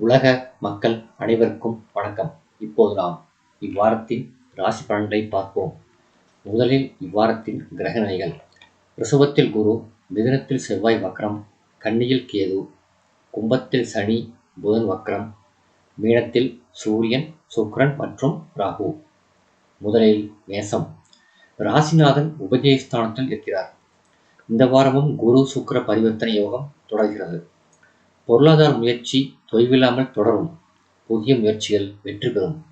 உலக மக்கள் அனைவருக்கும் வணக்கம். இப்போது நாம் இவ்வாரத்தின் ராசி பலன்களை பார்ப்போம். முதலில் இவ்வாரத்தின் கிரகணைகள் நிலைகள். ரிஷபத்தில் குரு மிதனத்தில் செவ்வாய் வக்ரம் கன்னியில் கேது கும்பத்தில் சனி புதன் வக்ரம் மீனத்தில் சூரியன் சுக்ரன் மற்றும் ராகு. முதலில் மேசம். ராசிநாதன் உபஜயஸ்தானத்தில் இருக்கிறார். இந்த வாரமும் குரு சுக்கர பரிவர்த்தனை யோகம் தொடர்கிறது. பொருளாதார முயற்சி தொய்வில்லாமல் தொடரும். புதிய முயற்சிகள் வெற்றி பெறும்.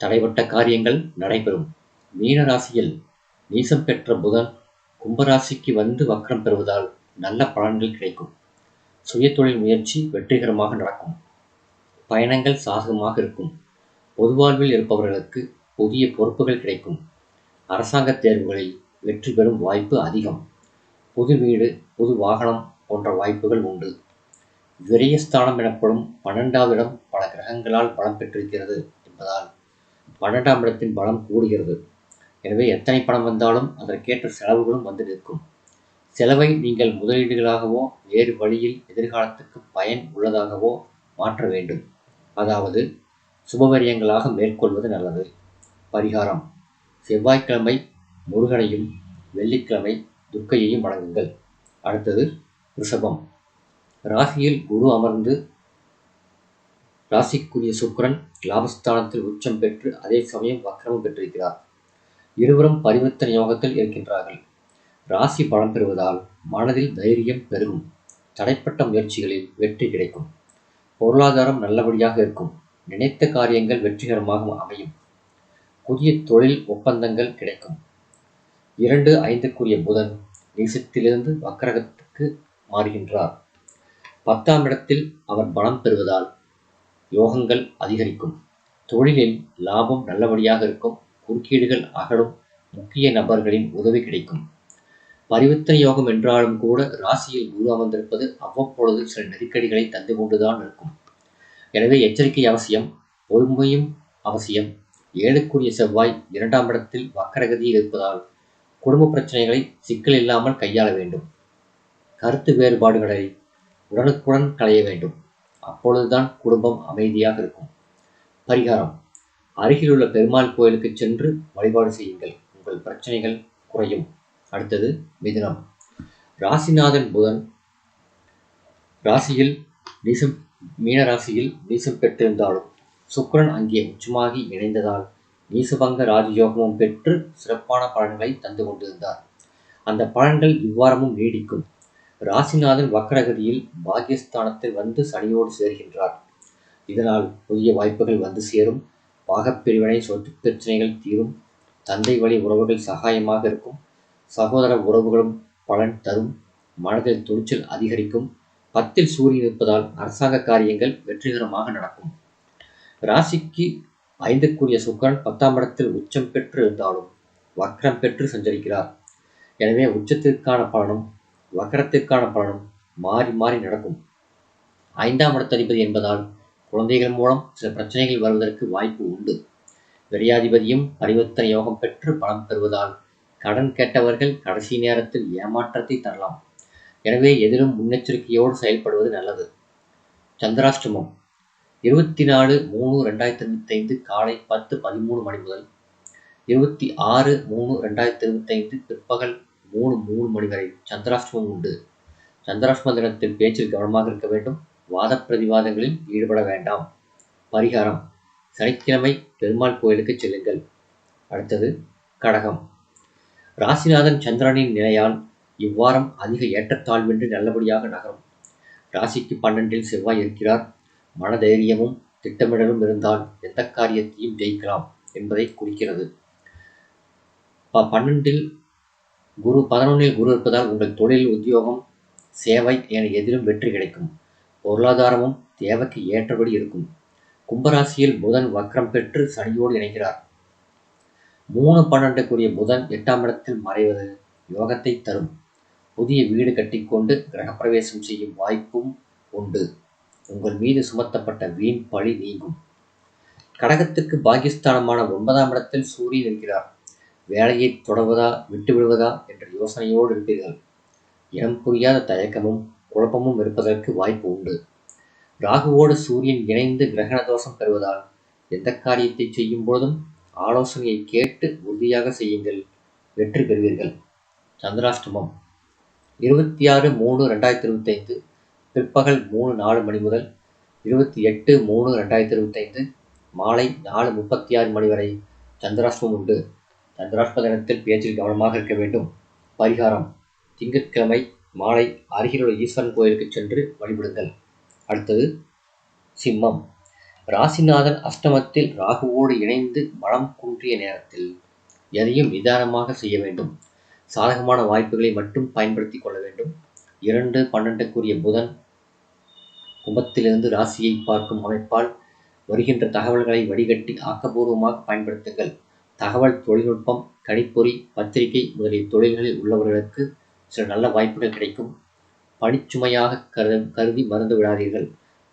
தடைப்பட்ட காரியங்கள் நடைபெறும். மீன ராசியில் நீசம் பெற்ற புதன் கும்பராசிக்கு வந்து வக்ரம் பெறுவதால் நல்ல பலன்கள் கிடைக்கும். சுயதொழில் முயற்சி வெற்றிகரமாக நடக்கும். பயணங்கள் சாதகமாக இருக்கும். பொதுவாழ்வில் இருப்பவர்களுக்கு புதிய பொறுப்புகள் கிடைக்கும். அரசாங்க தேர்வுகளில் வெற்றி பெறும் வாய்ப்பு அதிகம். புது வீடு புது வாகனம் போன்ற வாய்ப்புகள் உண்டு. விரயஸ்தானம் எனப்படும் பன்னெண்டாவது இடம் பல கிரகங்களால் பலம் பெற்றிருக்கிறது என்பதால் பன்னெண்டாம் இடத்தின் பலம் கூடுகிறது. எனவே எத்தனை பணம் வந்தாலும் அதற்கேற்ற செலவுகளும் வந்து நிற்கும். செலவை நீங்கள் முதலீடுகளாகவோ வேறு வழியில் எதிர்காலத்துக்கு பயன் உள்ளதாகவோ மாற்ற வேண்டும். அதாவது சுபவரியங்களாக மேற்கொள்வது நல்லது. பரிகாரம். செவ்வாய்க்கிழமை முருகனையும் வெள்ளிக்கிழமை துர்க்கையையும் வழங்குங்கள் அடுத்தது ரிஷபம். ராசியில் குரு அமர்ந்து ராசிக்குரிய சுக்கரன் லாபஸ்தானத்தில் உச்சம் பெற்று அதே சமயம் வக்கரமும் பெற்றிருக்கிறார். இருவரும் பரிவர்த்தனை யோகத்தில் இருக்கின்றார்கள். ராசி பலம் பெறுவதால் மனதில் தைரியம் பெருகும். தடைப்பட்ட முயற்சிகளில் வெற்றி கிடைக்கும். பொருளாதாரம் நல்லபடியாக இருக்கும். நினைத்த காரியங்கள் வெற்றிகரமாக அமையும். புதிய தொழில் ஒப்பந்தங்கள் கிடைக்கும். இரண்டு ஐந்துக்குரிய புதன் நீசத்திலிருந்து வக்கரகத்துக்கு மாறுகின்றார். பத்தாம் இடத்தில் அவர் பலம் பெறுவதால் யோகங்கள் அதிகரிக்கும். தொழிலில் லாபம் நல்லபடியாக இருக்கும். குறுக்கீடுகள் அகலும். முக்கிய நபர்களின் உதவி கிடைக்கும். பரிவர்த்தனை யோகம் என்றாலும் கூட ராசியில் குரு அமர்ந்திருப்பது அவ்வப்பொழுது சில நெருக்கடிகளை தந்து கொண்டுதான் இருக்கும். எனவே எச்சரிக்கை அவசியம் பொறுமையும் அவசியம். ஏழுக்குரிய செவ்வாய் இரண்டாம் இடத்தில் வக்கரகதியில் இருப்பதால் குடும்ப பிரச்சனைகளை சிக்கல் இல்லாமல் கையாள வேண்டும். கருத்து வேறுபாடுகளை உடனுக்குடன் களைய வேண்டும். அப்பொழுதுதான் குடும்பம் அமைதியாக இருக்கும். பரிகாரம். அருகிலுள்ள பெருமாள் கோயிலுக்கு சென்று வழிபாடு செய்யுங்கள். உங்கள் பிரச்சனைகள் குறையும். அடுத்தது மிதுனம். ராசிநாதன் புதன். ராசியில் நீசம் மீன ராசியில் நீசம் பெற்றிருந்தாலும் சுக்கரன் அங்கே உச்சமாகி இணைந்ததால் நீசபங்க ராஜயோகமும் பெற்று சிறப்பான பலன்களை தந்து கொண்டிருந்தார். அந்த பலன்கள் இவ்வாரமும் நீடிக்கும். ராசிநாதன் வக்கரகதியில் பாகியஸ்தானத்தில் வந்து சனியோடு சேர்கின்றார். இதனால் புதிய வாய்ப்புகள் வந்து சேரும். பாகப்பிரிவினை சொத்து பிரச்சனைகள் தீரும். தந்தை வழி உறவுகள் சகாயமாக இருக்கும். சகோதர உறவுகளும் பலன் தரும். மனதில் துணிச்சல் அதிகரிக்கும். பத்தில் சூரியன் இருப்பதால் அரசாங்க காரியங்கள் வெற்றிகரமாக நடக்கும். ராசிக்கு ஐந்துக்குரிய சுக்கரன் பத்தாம் இடத்தில் உச்சம் பெற்று இருந்தாலும் வக்ரம் பெற்று சஞ்சரிக்கிறார். எனவே உச்சத்திற்கான பலனும் வக்கரத்துக்கான பலனும் மாறி மாறி நடக்கும். ஐந்தாம் இடத்ததிபதி என்பதால் குழந்தைகள் மூலம் சில பிரச்சனைகள் வருவதற்கு வாய்ப்பு உண்டு. விரையாதிபதியும் பரிவர்த்தனை யோகம் பெற்று பலம் பெறுவதால் கடன் கேட்டவர்கள் கடைசி நேரத்தில் ஏமாற்றத்தை தரலாம். எனவே எதிலும் முன்னெச்சரிக்கையோடு செயல்படுவது நல்லது. சந்திராஷ்டமம். இருபத்தி நாலு மூணு ரெண்டாயிரத்தி இருபத்தைந்து காலை பத்து பதிமூணு மணி முதல் இருபத்தி ஆறு மூணு ரெண்டாயிரத்தி இருபத்தைந்து பிற்பகல் மூணு மூணு மணி வரை சந்திராஷ்டமம் உண்டு. சந்திராஷ்டம தினத்தில் பேச்சில் கவனமாக இருக்க வேண்டும். வாத பிரதிவாதங்களில் ஈடுபட வேண்டாம். பரிகாரம். சனிக்கிழமை பெருமாள் கோயிலுக்கு செல்லுங்கள். அடுத்தது கடகம். ராசிநாதன் சந்திரனின் நிலையால் இவ்வாரம் அதிக ஏற்றத்தாழ்வின்றி நல்லபடியாக நகரும். ராசிக்கு பன்னெண்டில் செவ்வாய் இருக்கிறார். மனதைரியமும் திட்டமிடலும் இருந்தால் எந்த காரியத்தையும் ஜெயிக்கலாம் என்பதை குறிக்கிறது. பன்னெண்டில் குரு பதினொன்றில் குரு இருப்பதால் உங்கள் தொழில் உத்தியோகம் சேவை என எதிலும் வெற்றி கிடைக்கும். பொருளாதாரமும் தேவைக்கு ஏற்றபடி இருக்கும். கும்பராசியில் புதன் வக்ரம் பெற்று சனியோடு இணைகிறார். மூணு பன்னெண்டுக்குரிய புதன் எட்டாம் இடத்தில் மறைவது யோகத்தை தரும். புதிய வீடு கட்டிக்கொண்டு கிரகப்பிரவேசம் செய்யும் வாய்ப்பும் உண்டு. உங்கள் மீது சுமத்தப்பட்ட வீண் பழி நீங்கும். கடகத்துக்கு பாகிஸ்தானமான ஒன்பதாம் இடத்தில் சூரியன் இருக்கிறார். வேலையை தொடர்வதா விட்டுவிடுவதா என்ற யோசனையோடு இருப்பீர்கள். இனம் புரியாத தயக்கமும் குழப்பமும் இருப்பதற்கு வாய்ப்பு உண்டு. ராகுவோடு சூரியன் இணைந்து கிரகண தோஷம் பெறுவதால் எந்த காரியத்தை செய்யும் போதும் ஆலோசனையை கேட்டு உறுதியாக செய்யுங்கள். வெற்றி பெறுவீர்கள். சந்திராஷ்டமம். இருபத்தி ஆறு மூணு ரெண்டாயிரத்தி இருபத்தைந்து பிற்பகல் மூணு நாலு மணி முதல் இருபத்தி எட்டு மூணு ரெண்டாயிரத்தி இருபத்தைந்து மாலை நாலு முப்பத்தி ஆறு மணி வரை சந்திராஷ்டமம் உண்டு. சந்திராஷ்டம தினத்தில் பேச்சில் கவனமாக இருக்க வேண்டும். பரிகாரம். திங்கட்கிழமை மாலை அருகிலுள்ள ஈஸ்வரன் கோயிலுக்கு சென்று வழிபடுங்கள். அடுத்தது சிம்மம். ராசிநாதன் அஷ்டமத்தில் ராகுவோடு இணைந்து பலம் குன்றிய நேரத்தில் எதையும் நிதானமாக செய்ய வேண்டும். சாதகமான வாய்ப்புகளை மட்டும் பயன்படுத்தி கொள்ள வேண்டும். இரண்டு பன்னெண்டுக்குரிய புதன் கும்பத்திலிருந்து ராசியை பார்க்கும் அமைப்பால் வருகின்ற தகவல்களை வடிகட்டி ஆக்கப்பூர்வமாக பயன்படுத்துங்கள். தகவல் தொழில்நுட்பம் கணிப்பொறி பத்திரிகை முதலிய தொழில்களில் உள்ளவர்களுக்கு சில நல்ல வாய்ப்புகள் கிடைக்கும். பணிச்சுமையாக கரு கருதி மறந்து விடாதீர்கள்.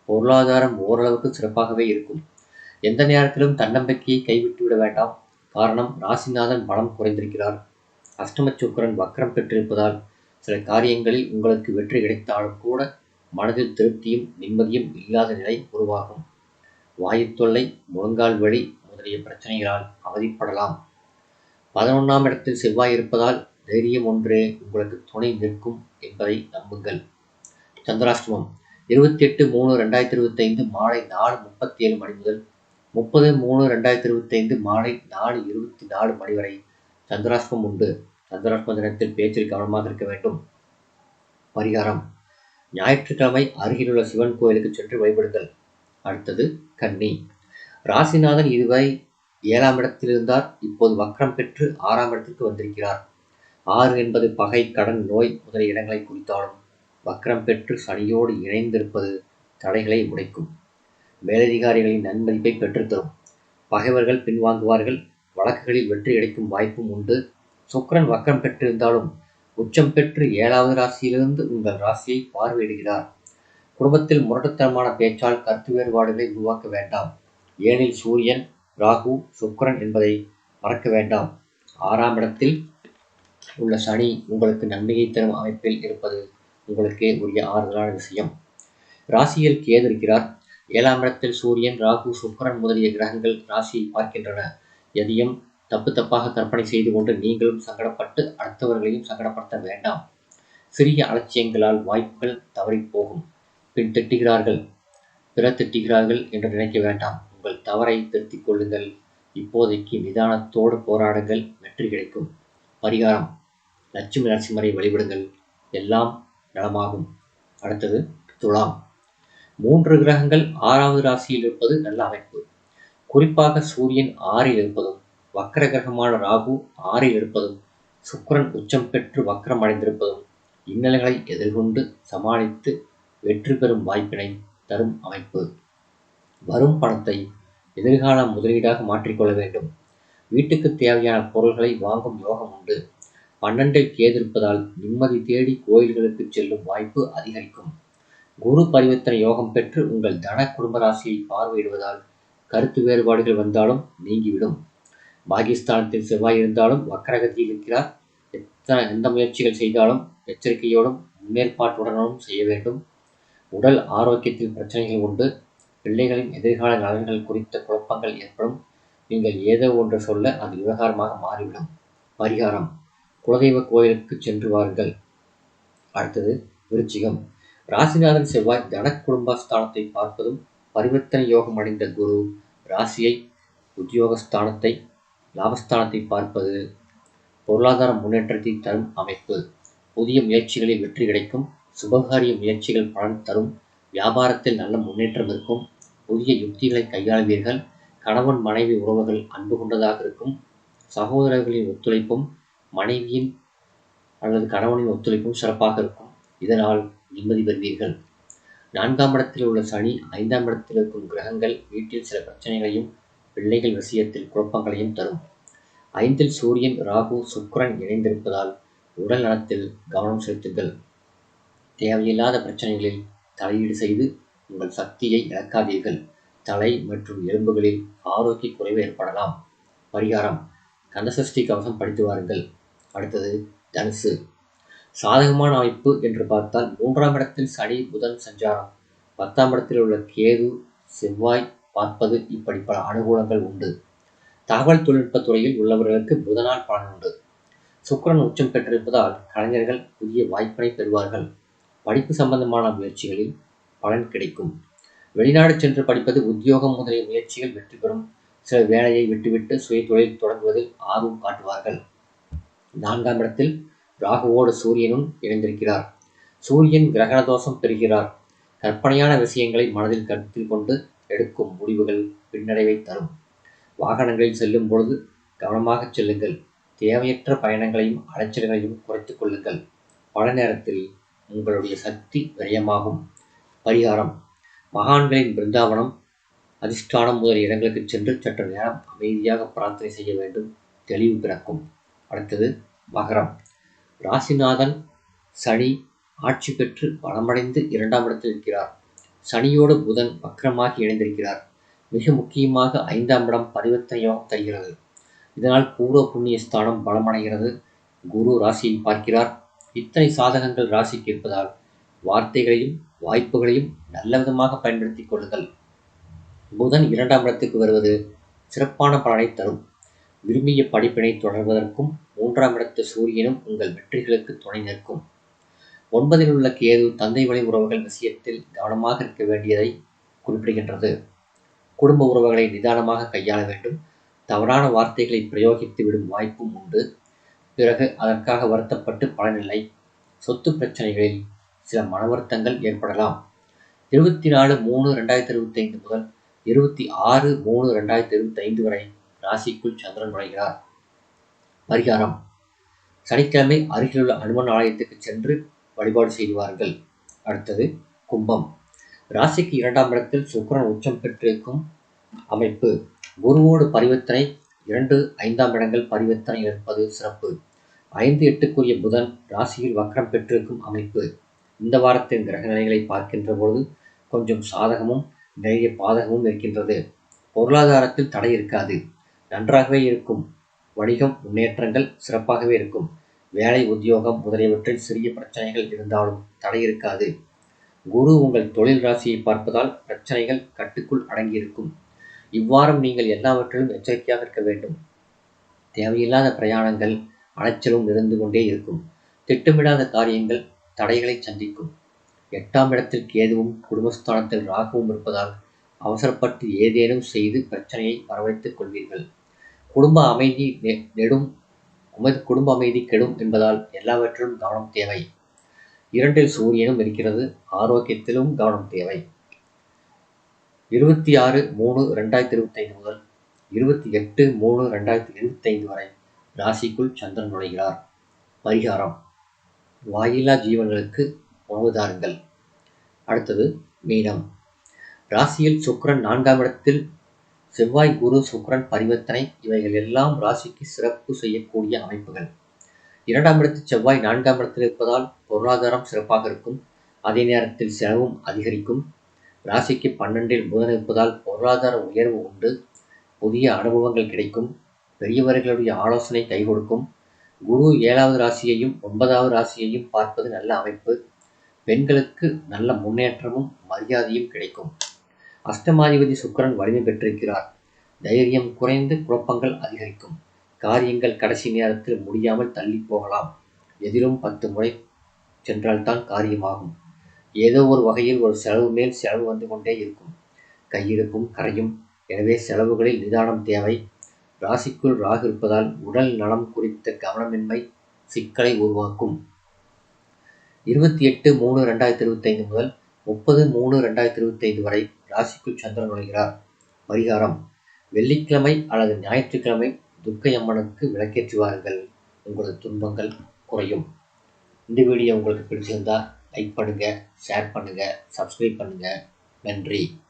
பொருளாதாரம் ஓரளவுக்கு சிறப்பாகவே இருக்கும். எந்த நேரத்திலும் தன்னம்பிக்கையை கைவிட்டு விட வேண்டாம். காரணம் ராசிநாதன் பலம் குறைந்திருக்கிறார். அஷ்டம சுக்கரன் வக்கரம் பெற்றிருப்பதால் சில காரியங்களில் உங்களுக்கு வெற்றி கிடைத்தாலும் கூட மனதில் திருப்தியும் நிம்மதியும் இல்லாத நிலை உருவாகும். வாயுத்தொல்லை முழங்கால் வழி முதலிய பிரச்சனைகளால் அவதிப்படலாம். பதினொன்றாம் இடத்தில் செவ்வாய் இருப்பதால் தைரியம் ஒன்றே உங்களுக்கு துணை நிற்கும் என்பதை நம்புங்கள். சந்திராஷ்டமம். இருபத்தி எட்டு மூணு ரெண்டாயிரத்தி இருபத்தைந்து மாலை நாலு முப்பத்தி ஏழு மணி முதல் முப்பது மூணு ரெண்டாயிரத்தி இருபத்தைந்து மாலை நாலு இருபத்தி நாலு மணி வரை சந்திராஷ்டமம் உண்டு. சந்திராஷ்டம தினத்தில் பேச்சில் கவனமாக இருக்க வேண்டும். பரிகாரம். ஞாயிற்றுக்கிழமை அருகிலுள்ள சிவன் கோயிலுக்கு சென்று வழிபடுங்கள். அடுத்தது கன்னி. ராசிநாதன் இதுவரை ஏழாம் இடத்தில் இருந்தார். இப்போது வக்ரம் பெற்று ஆறாம் இடத்திற்கு வந்திருக்கிறார். ஆறு என்பது பகை கடன் நோய் முதலிய இடங்களை குறித்தாலும் வக்ரம் பெற்று சனியோடு இணைந்திருப்பது தடைகளை உடைக்கும். மேலதிகாரிகளின் நன்மதிப்பை பெற்றுத்தரும். பகைவர்கள் பின்வாங்குவார்கள். வழக்குகளில் வெற்றி கிடைக்கும் வாய்ப்பும் உண்டு. சுக்கரன் வக்ரம் பெற்றிருந்தாலும் உச்சம் பெற்று ஏழாவது ராசியிலிருந்து உங்கள் ராசியை பார்வையிடுகிறார். குடும்பத்தில் முரட்டுத்தனமான பேச்சால் கருத்து வேறுபாடுகளை உருவாக்க வேண்டாம். ஏனில் சூரியன் ராகு சுக்கரன் என்பதை மறக்க வேண்டாம். ஆறாம் இடத்தில் உள்ள சனி உங்களுக்கு நன்மையை தரும் அமைப்பில் இருப்பது உங்களுக்கே உரிய ஆறுதலான விஷயம். ராசியில் கேது இருக்கிறார். ஏழாம் இடத்தில் சூரியன் ராகு சுக்கரன் முதலிய கிரகங்கள் ராசியை பார்க்கின்றன. எதையும் தப்பு தப்பாக கற்பனை செய்து கொண்டு நீங்களும் சங்கடப்பட்டு அடுத்தவர்களையும் சங்கடப்படுத்த வேண்டாம். சிறிய அலட்சியங்களால் வாய்ப்புகள் தவறி போகும். பின் திட்டுகிறார்கள். பிற திட்டுகிறார்கள் என்று நினைக்க வேண்டாம். தவறை திருத்திக் கொள்ளுங்கள். இப்போதைக்கு நிதானத்தோடு போராடுங்கள். வெற்றி கிடைக்கும். பரிகாரம். லட்சுமி நரசிம்மரை வழிபடுங்கள். எல்லாம் நலமாகும். அடுத்தது துலாம். மூன்று கிரகங்கள் ஆறாவது ராசியில் இருப்பது நல்ல அமைப்பு. குறிப்பாக சூரியன் ஆறில் இருப்பதும் வக்கர கிரகமான ராகு ஆறில் இருப்பதும் சுக்கரன் உச்சம் பெற்று வக்கரம் அடைந்திருப்பதும் இன்னல்களை எதிர்கொண்டு சமாளித்து வெற்றி பெறும் வாய்ப்பினை தரும் அமைப்பு. வரும் பணத்தை எதிர்கால முதலீடாக மாற்றிக்கொள்ள வேண்டும். வீட்டுக்கு தேவையான பொருள்களை வாங்கும் யோகம் உண்டு. பன்னெண்டில் கேதிருப்பதால் நிம்மதி தேடி கோயில்களுக்கு செல்லும் வாய்ப்பு அதிகரிக்கும். குரு பரிவர்த்தனை யோகம் பெற்று உங்கள் தன குடும்ப ராசியை பார்வையிடுவதால் கருத்து வேறுபாடுகள் வந்தாலும் நீங்கிவிடும். பாகிஸ்தானத்தில் செவ்வாய் இருந்தாலும் வக்கரகத்தில் இருக்கிறார். எத்தனை எந்த முயற்சிகள் செய்தாலும் எச்சரிக்கையோடும் முன்னேற்பாட்டுடனும் செய்ய வேண்டும். உடல் ஆரோக்கியத்தில் பிரச்சனைகள் உண்டு. பிள்ளைகளின் எதிர்கால நலன்கள் குறித்த குழப்பங்கள் ஏற்படும். நீங்கள் ஏதோ ஒன்று சொல்ல அது விவகாரமாக மாறிவிடும். பரிகாரம். குலதெய்வ கோயிலுக்கு சென்று வாருங்கள். அடுத்தது விருச்சிகம். ராசிநாதன் செவ்வாய் தன குடும்பஸ்தானத்தை பார்ப்பதும் பரிவர்த்தனை யோகம் அடைந்த குரு ராசியை உத்தியோகஸ்தானத்தை லாபஸ்தானத்தை பார்ப்பது பொருளாதார முன்னேற்றத்தை தரும் அமைப்பு. புதிய முயற்சிகளில் வெற்றி கிடைக்கும். சுபகாரிய முயற்சிகள் பலன் தரும். வியாபாரத்தில் நல்ல முன்னேற்றம் இருக்கும். புதிய யுக்திகளை கையாளுவீர்கள். கணவன் மனைவி உறவுகள் அன்பு கொண்டதாக இருக்கும். சகோதரர்களின் ஒத்துழைப்பும் மனைவியின் அல்லது கணவனின் ஒத்துழைப்பும் சிறப்பாக இருக்கும். இதனால் நிம்மதி பெறுவீர்கள். நான்காம் இடத்தில் உள்ள சனி ஐந்தாம் இடத்தில் இருக்கும் கிரகங்கள் வீட்டில் சில பிரச்சனைகளையும் பிள்ளைகள் விஷயத்தில் குழப்பங்களையும் தரும். ஐந்தில் சூரியன் ராகு சுக்கரன் இணைந்திருப்பதால் உடல் நலத்தில் கவனம் செலுத்துங்கள். தேவையில்லாத பிரச்சனைகளில் தலையீடு செய்து உங்கள் சக்தியை இழக்காதீர்கள். தலை மற்றும் எலும்புகளில் ஆரோக்கிய குறைவு ஏற்படலாம். பரிகாரம். கந்தசஷ்டி கவசம் படித்து வாருங்கள். அடுத்தது தனுசு. சாதகமான அமைப்பு என்று பார்த்தால் மூன்றாம் இடத்தில் சனி புதன் சஞ்சாரம். பத்தாம் இடத்தில் உள்ள கேது செவ்வாய் பார்ப்பது இப்படி பல அனுகூலங்கள் உண்டு. தகவல் தொழில்நுட்பத் துறையில் உள்ளவர்களுக்கு புதனால் பலன் உண்டு. சுக்கிரன் உச்சம் பெற்றிருப்பதால் கலைஞர்கள் புதிய வாய்ப்பினை பெறுவார்கள். படிப்பு சம்பந்தமான முயற்சிகளில் பலன் கிடைக்கும். வெளிநாடு சென்று படிப்பது உத்தியோகம் முதலிய முயற்சிகள் வெற்றி பெறும். சிலர் வேலையை விட்டுவிட்டு சுய தொழில் தொடங்குவதில் ஆர்வம் காட்டுவார்கள். நான்காம் இடத்தில் ராகுவோடு சூரியனும் இணைந்திருக்கிறார். சூரியன் கிரகண தோஷம் பெறுகிறார். கற்பனையான விஷயங்களை மனதில் கருத்தில் கொண்டு எடுக்கும் முடிவுகள் பின்னடைவை தரும். வாகனங்களில் செல்லும் பொழுது கவனமாக செல்லுங்கள். தேவையற்ற பயணங்களையும் அலைச்சல்களையும் குறைத்துக் கொள்ளுங்கள். பல நேரத்தில் உங்களுடைய சக்தி விரயமாகும். பரிகாரம். மகான்களின் பிருந்தாவனம் அதிஷ்டானம் முதலிய இடங்களுக்கு சென்று சற்று நேரம் அமைதியாக பிரார்த்தனை செய்ய வேண்டும். தெளிவு பிறக்கும். அடுத்தது மகரம். ராசிநாதன் சனி ஆட்சி பெற்று பலமடைந்து இரண்டாம் இடத்தில் இருக்கிறார். சனியோடு புதன் வக்கரமாகி இணைந்திருக்கிறார். மிக முக்கியமாக ஐந்தாம் இடம் பரிவர்த்தனை யோகம் தருகிறது. இதனால் பூர்வ புண்ணிய ஸ்தானம் பலமடைகிறது. குரு ராசியை பார்க்கிறார். இத்தனை சாதகங்கள் ராசிக்கு இருப்பதால் வார்த்தைகளையும் வாய்ப்புகளையும் நல்ல விதமாக பயன்படுத்திக் கொள்ளுங்கள். புதன் இரண்டாம் இடத்துக்கு வருவது சிறப்பான பலனை தரும். விரும்பிய படிப்பினை தொடர்வதற்கும் மூன்றாம் இடத்து சூரியனும் உங்கள் வெற்றிகளுக்கு துணை நிற்கும். ஒன்பதில் உள்ள கேது தந்தை வழி உறவுகள் விஷயத்தில் கவனமாக இருக்க வேண்டியதை குறிப்பிடுகின்றது. குடும்ப உறவுகளை நிதானமாக கையாள வேண்டும். தவறான வார்த்தைகளை பிரயோகித்து விடும் வாய்ப்பும் உண்டு. பிறகு அதற்காக வருத்தப்பட்டு பலனில்லை. சொத்து பிரச்சனைகளில் சில மன வருத்தங்கள் ஏற்படலாம். இருபத்தி நாலு மூணு ரெண்டாயிரத்தி இருபத்தி ஐந்து முதல் இருபத்தி ஆறு மூணு ரெண்டாயிரத்தி இருபத்தி ஐந்து வரை ராசிக்குள் சந்திரன் நுழைகிறார். பரிகாரம். சனிக்கிழமை அருகிலுள்ள அனுமன் ஆலயத்துக்கு சென்று வழிபாடு செய்வார்கள். அடுத்தது கும்பம். ராசிக்கு இரண்டாம் இடத்தில் சுக்கிரன் உச்சம் பெற்றிருக்கும் அமைப்பு. குருவோடு பரிவர்த்தனை. இரண்டு ஐந்தாம் இடங்கள் பரிவர்த்தனை இருப்பது சிறப்பு. ஐந்து எட்டுக்குரிய புதன் ராசியில் வக்கரம் பெற்றிருக்கும் அமைப்பு. இந்த வாரத்தின் கிரக நிலைகளை பார்க்கின்ற பொழுது கொஞ்சம் சாதகமும் நிறைய பாதகமும் இருக்கின்றது. பொருளாதாரத்தில் தடை இருக்காது. நன்றாகவே இருக்கும். வணிகம் முன்னேற்றங்கள் சிறப்பாகவே இருக்கும். வேலை உத்தியோகம் முதலியவற்றில் சிறிய பிரச்சனைகள் இருந்தாலும் தடை இருக்காது. குரு உங்கள் தொழில் ராசியை பார்ப்பதால் பிரச்சனைகள் கட்டுக்குள் அடங்கியிருக்கும். இவ்வாறும் நீங்கள் எல்லாவற்றிலும் எச்சரிக்கையாக இருக்க வேண்டும். தேவையில்லாத பிரயாணங்கள் அலைச்சலும் இருந்து கொண்டே இருக்கும். திட்டமிடாத காரியங்கள் தடைகளை சந்திக்கும். எட்டாம் இடத்தில் கேதுவும் குடும்பஸ்தானத்தில் ராகுவும் இருப்பதால் அவசரப்பட்டு ஏதேனும் செய்து பிரச்சனையை வரவழைத்துக் கொள்வீர்கள். குடும்ப அமைதி நெ- நெடும் உமது குடும்ப அமைதி கெடும் என்பதால் எல்லாவற்றிலும் கவனம் தேவை. இரண்டில் சூரியனும் இருக்கிறது ஆரோக்கியத்திலும் கவனம் தேவை. இருபத்தி ஆறு மூணு ரெண்டாயிரத்தி இருபத்தைந்து முதல் இருபத்தி எட்டு மூணு ரெண்டாயிரத்தி இருபத்தைந்து வரை ராசிக்குள் சந்திரன் நுழைகிறார். பரிகாரம். வாயில்லா ஜீவன்களுக்கு உணவு தாருங்கள் அடுத்தது மீனம். ராசியில் சுக்கரன் நான்காம் இடத்தில் செவ்வாய் குரு சுக்கரன் பரிவர்த்தனை இவைகள் எல்லாம் ராசிக்கு சிறப்பு செய்யக்கூடிய அமைப்புகள். இரண்டாம் இடத்தில் செவ்வாய் நான்காம் இடத்தில் இருப்பதால் பொருளாதாரம் சிறப்பாக இருக்கும். அதே நேரத்தில் செலவும் அதிகரிக்கும். ராசிக்கு பன்னெண்டில் புதன் இருப்பதால் பொருளாதார உயர்வு உண்டு. புதிய அனுபவங்கள் கிடைக்கும். பெரியவர்களுடைய ஆலோசனை கை கொடுக்கும். குரு ஏழாவது ராசியையும் ஒன்பதாவது ராசியையும் பார்ப்பது நல்ல அமைப்பு. பெண்களுக்கு நல்ல முன்னேற்றமும் மரியாதையும் கிடைக்கும். அஷ்டமாதிபதி சுக்கிரன் வலிமை பெற்றிருக்கிறார். தைரியம் குறைந்து குழப்பங்கள் அதிகரிக்கும். காரியங்கள் கடைசி நேரத்தில் முடியாமல் தள்ளி போகலாம். எதிலும் பத்து முறை சென்றால்தான் காரியமாகும். ஏதோ ஒரு வகையில் ஒரு செலவு மேல் செலவு வந்து கொண்டே இருக்கும். கையிருப்பும் கரையும். எனவே செலவுகளில் நிதானம் தேவை. ராசிக்குள் ராகு இருப்பதால் உடல் நலம் குறித்த கவனமின்மை சிக்கலை உருவாக்கும். இருபத்தி எட்டு மூணு ரெண்டாயிரத்தி இருபத்தைந்து முதல் முப்பது மூணு ரெண்டாயிரத்தி இருபத்தைந்து வரை ராசிக்குள் சந்திரன் நுழைகிறார். பரிகாரம் வெள்ளிக்கிழமை அல்லது ஞாயிற்றுக்கிழமை துர்க்கையம்மனுக்கு விளக்கேற்றுவார்கள். உங்களது துன்பங்கள் குறையும். இந்த வீடியோ உங்களுக்கு பிடிச்சிருந்தால் லைக் பண்ணுங்கள் ஷேர் பண்ணுங்கள் சப்ஸ்கிரைப் பண்ணுங்கள் நன்றி.